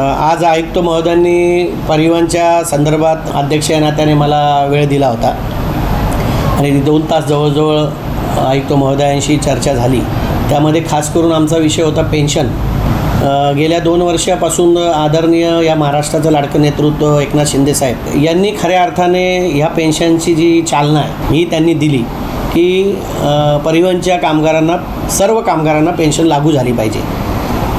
आज आयुक्त महोदयांनी परिवहनच्या संदर्भात अध्यक्ष या नात्याने मला वेळ दिला होता. आणि दोन तास जवळजवळ आयुक्त महोदयांशी चर्चा झाली. त्यामध्ये खास करून आमचा विषय होता पेन्शन. गेल्या दोन वर्षापासून आदरणीय या महाराष्ट्राचं लाडकं नेतृत्व एकनाथ शिंदेसाहेब यांनी खऱ्या अर्थाने ह्या पेन्शनची जी चालना आहे ही त्यांनी दिली की परिवहनच्या कामगारांना सर्व कामगारांना पेन्शन लागू झाली पाहिजे.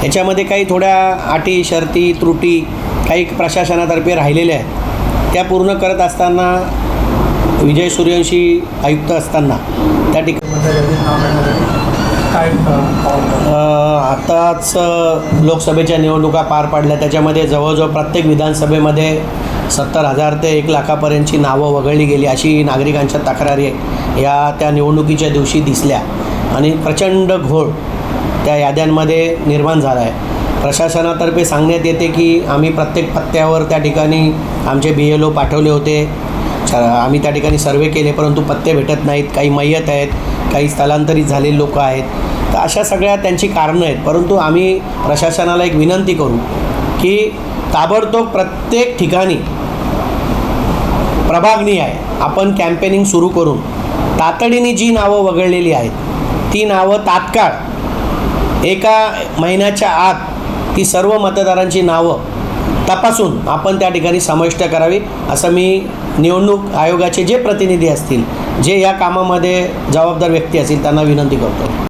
याच्यामध्ये काही थोड्या अटी शर्ती त्रुटी काही प्रशासनातर्फे राहिलेल्या आहेत. त्या पूर्ण करत असताना विजय सूर्यवंशी आयुक्त असताना त्या ठिकाणी काय आताच लोकसभेच्या निवडणुका पार पडल्या. त्याच्यामध्ये जवळजवळ प्रत्येक विधानसभेमध्ये सत्तर हजार ते एक लाखापर्यंतची नावं वगळली गेली अशी नागरिकांच्या तक्रारी या त्या निवडणुकीच्या दिवशी दिसल्या. आणि प्रचंड घोळ त्या याद्यांमध्ये निर्माण झाला आहे. प्रशासनातर्फे सांगण्यात येते की आम्ही प्रत्येक पत्त्यावर त्या ठिकाणी आमचे बी एल ओ पाठवले होते. आम्ही त्या ठिकाणी सर्वे केले परंतु पत्ते भेटत नाहीत. काही मय्यत आहेत. काही स्थलांतरित झालेले लोक आहेत. तर अशा सगळ्या त्यांची कारणं आहेत. परंतु आम्ही प्रशासनाला एक विनंती करू की ताबडतोब प्रत्येक ठिकाणी प्रभागणी आहे. आपण कॅम्पेनिंग सुरू करून तातडीने जी नावं वगळलेली आहेत ती नावं तात्काळ एका महिन्याच्या आत ती सर्व मतदारांची नावं तपासून आपण त्या ठिकाणी समाविष्ट करावी असं मी निवडणूक आयोगाचे जे प्रतिनिधी असतील जे या कामामध्ये जबाबदार व्यक्ती असतील त्यांना विनंती करतो.